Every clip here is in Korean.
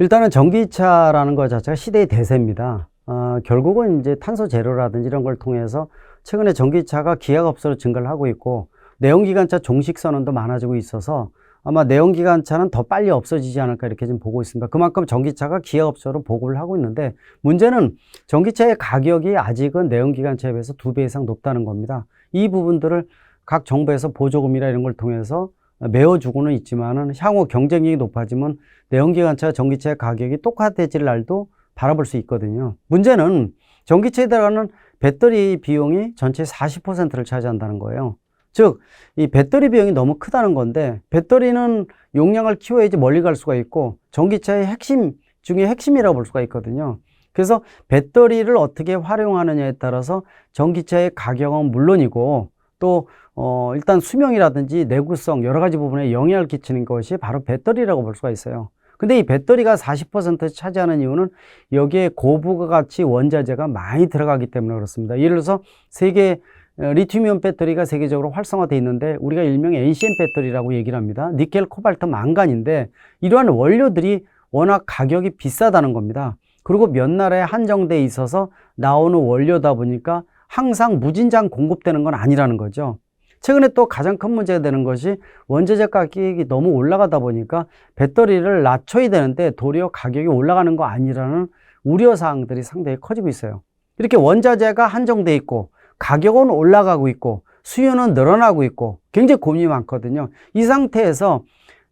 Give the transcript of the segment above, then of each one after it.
일단은 전기차라는 것 자체가 시대의 대세입니다. 어, 결국은 이제 탄소 제로라든지 이런 걸 통해서 최근에 전기차가 기하급수로 증가를 하고 있고 내연기관차 종식 선언도 많아지고 있어서 아마 내연기관차는 더 빨리 없어지지 않을까 이렇게 좀 보고 있습니다. 그만큼 전기차가 기하급수로 보급을 하고 있는데 문제는 전기차의 가격이 아직은 내연기관차에 비해서 두 배 이상 높다는 겁니다. 이 부분들을 각 정부에서 보조금이나 이런 걸 통해서 메워주고는 있지만은 향후 경쟁력이 높아지면 내연기관차, 전기차의 가격이 똑같아질 날도 바라볼 수 있거든요. 문제는 전기차에 들어가는 배터리 비용이 전체 40%를 차지한다는 거예요. 즉, 이 배터리 비용이 너무 크다는 건데, 배터리는 용량을 키워야지 멀리 갈 수가 있고, 전기차의 핵심 중에 핵심이라고 볼 수가 있거든요. 그래서 배터리를 어떻게 활용하느냐에 따라서 전기차의 가격은 물론이고, 또, 어, 일단 수명이라든지 내구성, 여러 가지 부분에 영향을 끼치는 것이 바로 배터리라고 볼 수가 있어요. 근데 이 배터리가 40% 차지하는 이유는 여기에 고부가 가치 원자재가 많이 들어가기 때문에 그렇습니다. 예를 들어서 세계 어, 리튬이온 배터리가 세계적으로 활성화되어 있는데 우리가 일명 NCM 배터리라고 얘기를 합니다. 니켈, 코발트, 망간인데 이러한 원료들이 워낙 가격이 비싸다는 겁니다. 그리고 몇 나라에 한정돼 있어서 나오는 원료다 보니까 항상 무진장 공급되는 건 아니라는 거죠. 최근에 또 가장 큰 문제가 되는 것이 원자재 가격이 너무 올라가다 보니까 배터리를 낮춰야 되는데 도리어 가격이 올라가는 거 아니라는 우려 사항들이 상당히 커지고 있어요. 이렇게 원자재가 한정돼 있고 가격은 올라가고 있고 수요는 늘어나고 있고 굉장히 고민이 많거든요. 이 상태에서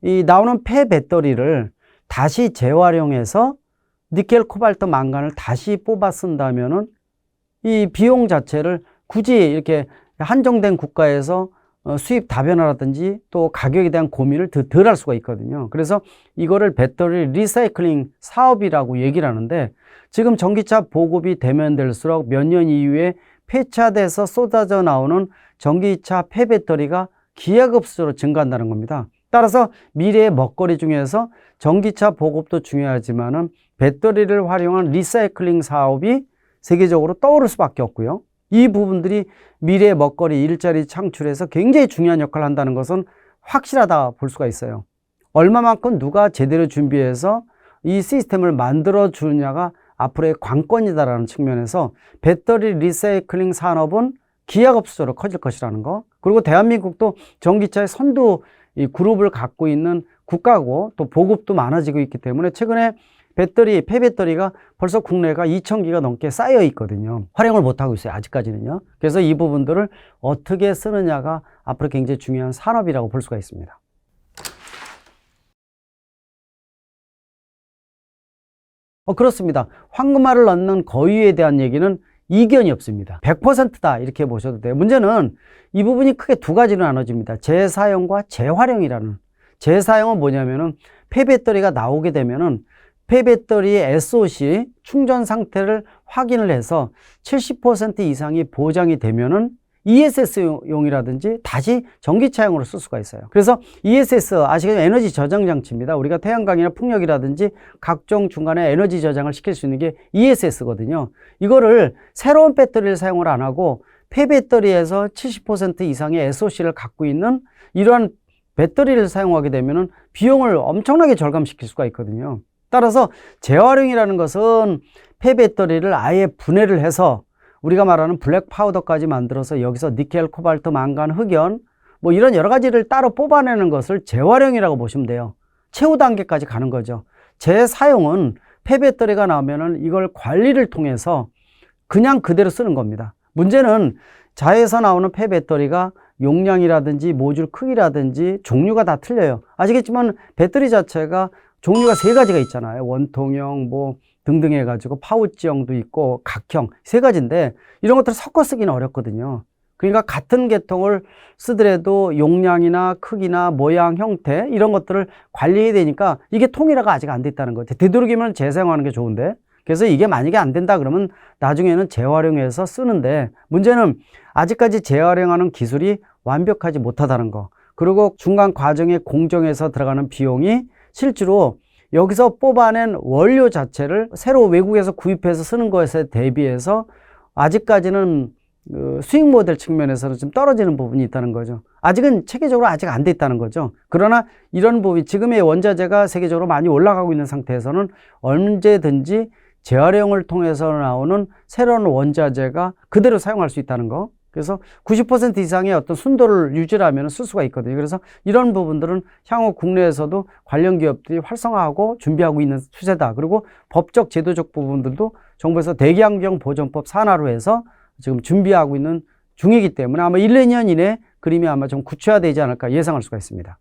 이 나오는 폐 배터리를 다시 재활용해서 니켈, 코발트, 망간을 다시 뽑아 쓴다면은 이 비용 자체를 굳이 이렇게 한정된 국가에서 어, 수입 다변화라든지 또 가격에 대한 고민을 덜 할 수가 있거든요. 그래서 이거를 배터리 리사이클링 사업이라고 얘기를 하는데 지금 전기차 보급이 되면 될수록 몇 년 이후에 폐차돼서 쏟아져 나오는 전기차 폐배터리가 기하급수로 증가한다는 겁니다. 따라서 미래의 먹거리 중에서 전기차 보급도 중요하지만은 배터리를 활용한 리사이클링 사업이 세계적으로 떠오를 수밖에 없고요. 이 부분들이 미래의 먹거리 일자리 창출에서 굉장히 중요한 역할을 한다는 것은 확실하다 볼 수가 있어요. 얼마만큼 누가 제대로 준비해서 이 시스템을 만들어 주느냐가 앞으로의 관건이다라는 측면에서 배터리 리사이클링 산업은 기하급수로 커질 것이라는 거. 그리고 대한민국도 전기차의 선두 이 그룹을 갖고 있는 국가고 또 보급도 많아지고 있기 때문에 최근에 배터리, 폐배터리가 벌써 국내가 2,000기가 넘게 쌓여 있거든요. 활용을 못하고 있어요. 아직까지는요. 그래서 이 부분들을 어떻게 쓰느냐가 앞으로 굉장히 중요한 산업이라고 볼 수가 있습니다. 어, 그렇습니다. 황금알을 넣는 거위에 대한 얘기는 이견이 없습니다. 100%다 이렇게 보셔도 돼요. 문제는 이 부분이 크게 두 가지로 나눠집니다. 재사용과 재활용이라는. 재사용은 뭐냐면은 폐배터리가 나오게 되면은 폐배터리의 SOC 충전 상태를 확인을 해서 70% 이상이 보장이 되면은 ESS용이라든지 다시 전기차용으로 쓸 수가 있어요. 그래서 ESS 아시겠지만 에너지 저장 장치입니다. 우리가 태양광이나 풍력이라든지 각종 중간에 에너지 저장을 시킬 수 있는 게 ESS거든요. 이거를 새로운 배터리를 사용을 안 하고 폐배터리에서 70% 이상의 SOC를 갖고 있는 이러한 배터리를 사용하게 되면은 비용을 엄청나게 절감시킬 수가 있거든요. 따라서 재활용이라는 것은 폐배터리를 아예 분해를 해서 우리가 말하는 블랙 파우더까지 만들어서 여기서 니켈, 코발트, 망간, 흑연 뭐 이런 여러 가지를 따로 뽑아내는 것을 재활용이라고 보시면 돼요. 최후 단계까지 가는 거죠. 재사용은 폐배터리가 나오면은 이걸 관리를 통해서 그냥 그대로 쓰는 겁니다. 문제는 자에서 나오는 폐배터리가 용량이라든지 모듈 크기라든지 종류가 다 틀려요. 아시겠지만 배터리 자체가 종류가 세 가지가 있잖아요. 원통형, 뭐 등등 해가지고 파우치형도 있고 각형 세 가지인데 이런 것들을 섞어 쓰기는 어렵거든요. 그러니까 같은 계통을 쓰더라도 용량이나 크기나 모양, 형태 이런 것들을 관리해야 되니까 이게 통일화가 아직 안 됐다는 거죠. 되도록이면 재사용하는 게 좋은데 그래서 이게 만약에 안 된다 그러면 나중에는 재활용해서 쓰는데 문제는 아직까지 재활용하는 기술이 완벽하지 못하다는 거. 그리고 중간 과정의 공정에서 들어가는 비용이 실제로 여기서 뽑아낸 원료 자체를 새로 외국에서 구입해서 쓰는 것에 대비해서 아직까지는 그 수익 모델 측면에서는 좀 떨어지는 부분이 있다는 거죠. 아직은 체계적으로 아직 안 돼 있다는 거죠. 그러나 이런 부분, 지금의 원자재가 세계적으로 많이 올라가고 있는 상태에서는 언제든지 재활용을 통해서 나오는 새로운 원자재가 그대로 사용할 수 있다는 거. 그래서 90% 이상의 어떤 순도를 유지하면 쓸 수가 있거든요. 그래서 이런 부분들은 향후 국내에서도 관련 기업들이 활성화하고 준비하고 있는 추세다. 그리고 법적 제도적 부분들도 정부에서 대기환경 보전법 산하로 해서 지금 준비하고 있는 중이기 때문에 아마 1, 2년 이내 그림이 아마 좀 구체화되지 않을까 예상할 수가 있습니다.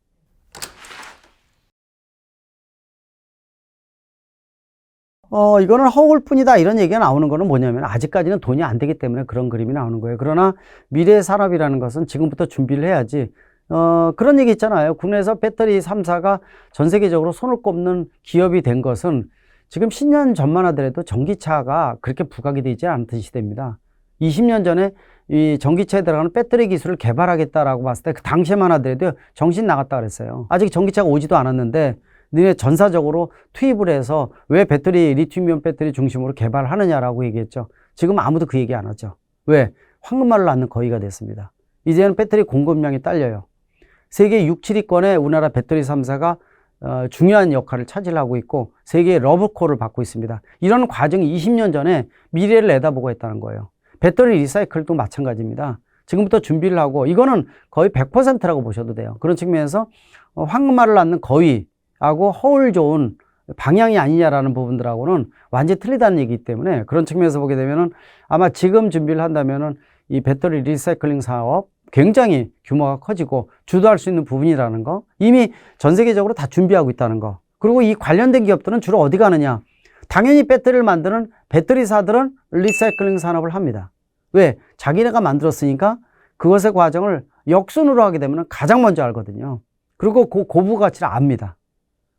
어, 이거는 허울 뿐이다. 이런 얘기가 나오는 거는 뭐냐면 아직까지는 돈이 안 되기 때문에 그런 그림이 나오는 거예요. 그러나 미래 산업이라는 것은 지금부터 준비를 해야지. 어, 그런 얘기 있잖아요. 국내에서 배터리 3사가 전 세계적으로 손을 꼽는 기업이 된 것은 지금 10년 전만 하더라도 전기차가 그렇게 부각이 되지 않던 시대입니다. 20년 전에 이 전기차에 들어가는 배터리 기술을 개발하겠다라고 봤을 때 그 당시에만 하더라도 정신 나갔다 그랬어요. 아직 전기차가 오지도 않았는데 너네 전사적으로 투입을 해서 왜 배터리 리튬이온 배터리 중심으로 개발하느냐라고 얘기했죠. 지금 아무도 그 얘기 안 하죠. 왜? 황금알을 낳는 거위가 됐습니다. 이제는 배터리 공급량이 딸려요. 세계 6, 7위권에 우리나라 배터리 3사가 어, 중요한 역할을 차지하고 있고 세계의 러브콜을 받고 있습니다. 이런 과정이 20년 전에 미래를 내다보고 했다는 거예요. 배터리 리사이클도 마찬가지입니다. 지금부터 준비를 하고 이거는 거의 100%라고 보셔도 돼요. 그런 측면에서 어, 황금알을 낳는 거위 하고 허울 좋은 방향이 아니냐라는 부분들하고는 완전히 틀리다는 얘기이기 때문에 그런 측면에서 보게 되면은 아마 지금 준비를 한다면은 이 배터리 리사이클링 사업 굉장히 규모가 커지고 주도할 수 있는 부분이라는 거 이미 전 세계적으로 다 준비하고 있다는 거. 그리고 이 관련된 기업들은 주로 어디 가느냐? 당연히 배터리를 만드는 배터리사들은 리사이클링 산업을 합니다. 왜? 자기네가 만들었으니까 그것의 과정을 역순으로 하게 되면 가장 먼저 알거든요. 그리고 그 고부 가치를 압니다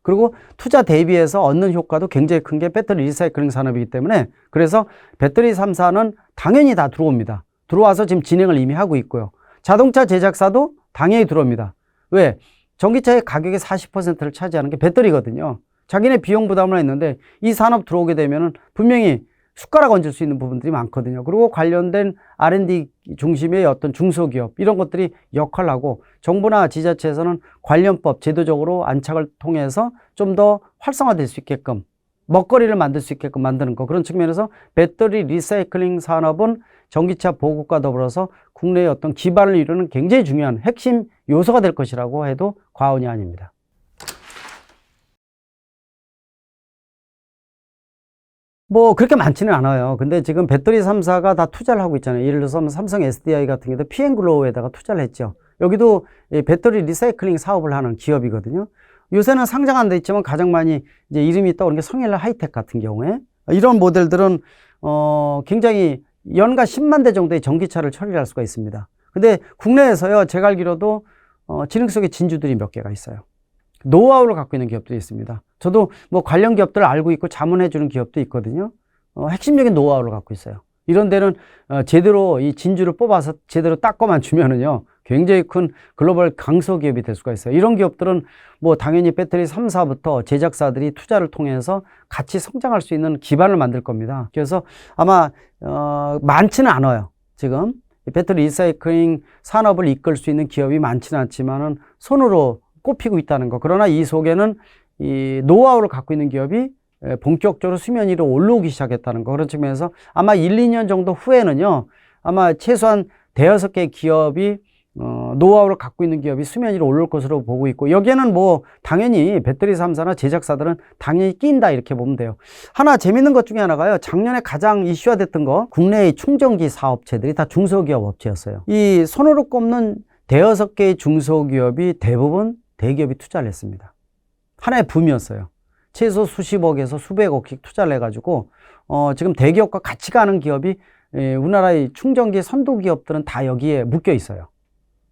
그리고 투자 대비해서 얻는 효과도 굉장히 큰 게 배터리 리사이클링 산업이기 때문에 그래서 배터리 3사는 당연히 다 들어옵니다 들어와서 지금 진행을 이미 하고 있고요 자동차 제작사도 당연히 들어옵니다. 왜? 전기차의 가격의 40%를 차지하는 게 배터리거든요. 자기네 비용 부담을 했는데 이 산업 들어오게 되면은 분명히 숟가락 얹을 수 있는 부분들이 많거든요. 그리고 관련된 R&D 중심의 어떤 중소기업 이런 것들이 역할을 하고 정부나 지자체에서는 관련법 제도적으로 안착을 통해서 좀 더 활성화될 수 있게끔 먹거리를 만들 수 있게끔 만드는 거 그런 측면에서 배터리 리사이클링 산업은 전기차 보급과 더불어서 국내의 어떤 기반을 이루는 굉장히 중요한 핵심 요소가 될 것이라고 해도 과언이 아닙니다. 뭐 그렇게 많지는 않아요. 근데 지금 배터리 3사가 다 투자를 하고 있잖아요. 예를 들어서 삼성 SDI 같은 경우도 PN글로우에다가 투자를 했죠. 여기도 배터리 리사이클링 사업을 하는 기업이거든요. 요새는 상장 안 돼 있지만 가장 많이 이제 이름이 떠오르는 게 성일라 하이텍 같은 경우에 이런 모델들은 어 굉장히 연간 10만 대 정도의 전기차를 처리할 수가 있습니다. 근데 국내에서요, 제가 알기로도 어, 지능 속의 진주들이 몇 개가 있어요. 노하우를 갖고 있는 기업들이 있습니다. 저도 뭐 관련 기업들을 알고 있고 자문해 주는 기업도 있거든요. 어, 핵심적인 노하우를 갖고 있어요. 이런 데는 어, 제대로 이 진주를 뽑아서 제대로 닦고만 주면은요, 굉장히 큰 글로벌 강소 기업이 될 수가 있어요. 이런 기업들은 뭐 당연히 배터리 3사부터 제작사들이 투자를 통해서 같이 성장할 수 있는 기반을 만들 겁니다. 그래서 아마 어, 많지는 않아요. 지금 배터리 리사이클링 산업을 이끌 수 있는 기업이 많지는 않지만은 손으로 꼽히고 있다는 거. 그러나 이 속에는 이 노하우를 갖고 있는 기업이 본격적으로 수면 위로 올라오기 시작했다는 거. 그런 측면에서 아마 1, 2년 정도 후에는요. 아마 최소한 대여섯 개 기업이 어, 노하우를 갖고 있는 기업이 수면 위로 올릴 것으로 보고 있고 여기에는 뭐 당연히 배터리 3사나 제작사들은 당연히 낀다 이렇게 보면 돼요. 하나 재밌는 것 중에 하나가요. 작년에 가장 이슈화 됐던 거 국내의 충전기 사업체들이 다 중소기업 업체였어요. 이 손으로 꼽는 대여섯 개의 중소기업이 대부분 대기업이 투자를 했습니다. 하나의 붐이었어요. 최소 수십억에서 수백억씩 투자를 해가지고 어, 지금 대기업과 같이 가는 기업이 에, 우리나라의 충전기 선도 기업들은 다 여기에 묶여 있어요.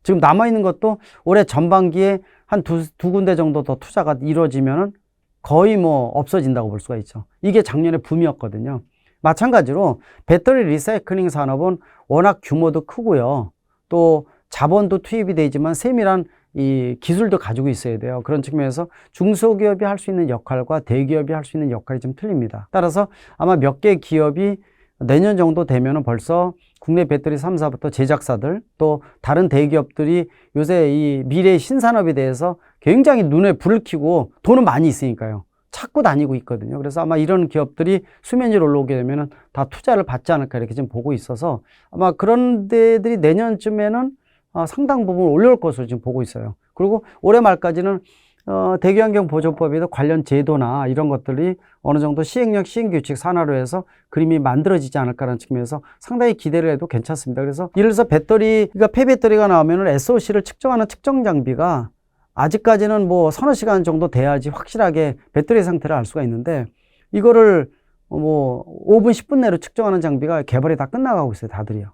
지금 남아있는 것도 올해 전반기에 한 두, 두 군데 정도 더 투자가 이루어지면은 거의 뭐 없어진다고 볼 수가 있죠. 이게 작년에 붐이었거든요. 마찬가지로 배터리 리사이클링 산업은 워낙 규모도 크고요. 또 자본도 투입이 되지만 세밀한 이 기술도 가지고 있어야 돼요. 그런 측면에서 중소기업이 할 수 있는 역할과 대기업이 할 수 있는 역할이 좀 틀립니다. 따라서 아마 몇 개 기업이 내년 정도 되면은 벌써 국내 배터리 3사부터 제작사들 또 다른 대기업들이 요새 이 미래 신산업에 대해서 굉장히 눈에 불을 켜고 돈은 많이 있으니까요. 찾고 다니고 있거든요. 그래서 아마 이런 기업들이 수면 위로 올라오게 되면은 다 투자를 받지 않을까 이렇게 지금 보고 있어서 아마 그런 데들이 내년쯤에는 어, 상당 부분 올려올 것으로 지금 보고 있어요. 그리고 올해 말까지는 어, 대기환경 보조법에도 관련 제도나 이런 것들이 어느 정도 시행령 시행 규칙 산하로 해서 그림이 만들어지지 않을까라는 측면에서 상당히 기대를 해도 괜찮습니다. 그래서 예를 들어서 배터리, 그러니까 폐배터리가 나오면은 SOC를 측정하는 측정 장비가 아직까지는 뭐 서너 시간 정도 돼야지 확실하게 배터리 상태를 알 수가 있는데 이거를 뭐 5분, 10분 내로 측정하는 장비가 개발이 다 끝나가고 있어요, 다들이요.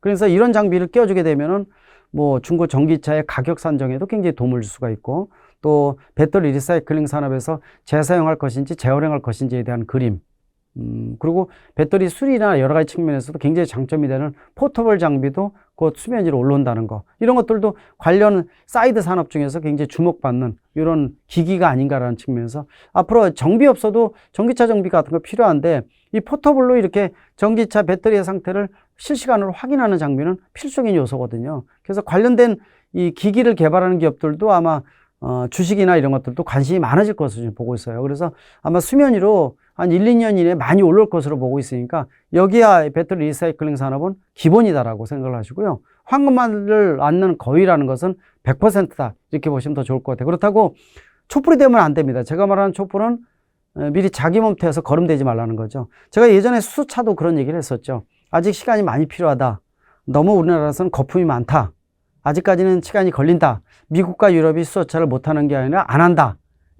그래서 이런 장비를 끼워주게 되면은 뭐 중고 전기차의 가격 산정에도 굉장히 도움을 줄 수가 있고 또 배터리 리사이클링 산업에서 재사용할 것인지 재활용할 것인지에 대한 그림 음, 그리고 배터리 수리나 여러 가지 측면에서도 굉장히 장점이 되는 포터블 장비도 곧 수면 위로 올라온다는 거. 이런 것들도 관련 사이드 산업 중에서 굉장히 주목받는 이런 기기가 아닌가라는 측면에서 앞으로 정비 없어도 전기차 정비 같은 거 필요한데 이 포터블로 이렇게 전기차 배터리의 상태를 실시간으로 확인하는 장비는 필수적인 요소거든요. 그래서 관련된 이 기기를 개발하는 기업들도 아마 어, 주식이나 이런 것들도 관심이 많아질 것으로 보고 있어요. 그래서 아마 수면 위로 한 1, 2년 이내에 많이 올라올 것으로 보고 있으니까 여기야 배터리 리사이클링 산업은 기본이다라고 생각을 하시고요. 황금알을 않는 거위라는 것은 100%다. 이렇게 보시면 더 좋을 것 같아요. 그렇다고 촛불이 되면 안 됩니다. 제가 말하는 촛불은 어, 미리 자기 몸태워서 거름되지 말라는 거죠. 제가 예전에 수소차도 그런 얘기를 했었죠. 아직 시간이 많이 필요하다. 너무 우리나라에서는 거품이 많다. 아직까지는 시간이 걸린다. 미국과 유럽이 수소차를 못하는 게 아니라 안 한다.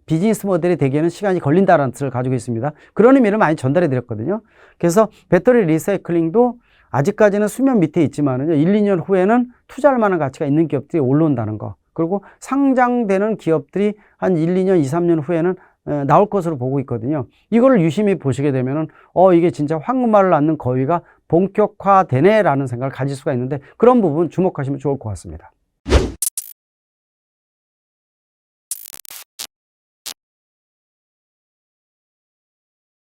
비즈니스 모델이 되기에는 시간이 걸린다라는 뜻을 가지고 있습니다. 그런 의미를 많이 전달해 드렸거든요. 그래서 배터리 리사이클링도 아직까지는 수면 밑에 있지만은요, 1, 2년 후에는 투자할 만한 가치가 있는 기업들이 올라온다는 거. 그리고 상장되는 기업들이 한 1, 2년, 2, 3년 후에는 에, 나올 것으로 보고 있거든요. 이거를 유심히 보시게 되면은, 어, 이게 진짜 황금알을 낳는 거위가 본격화되네라는 생각을 가질 수가 있는데, 그런 부분 주목하시면 좋을 것 같습니다.